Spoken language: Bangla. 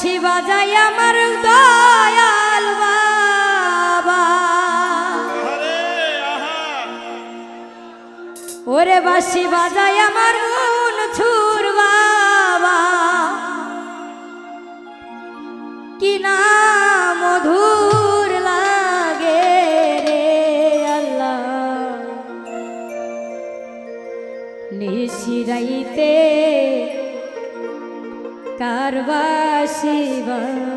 বাঁশি বাজাই আমার দয়াল ওরে বাঁশি বাজাই আমার মন ছুর বাবা। কিনা মধুর কারবাসী বা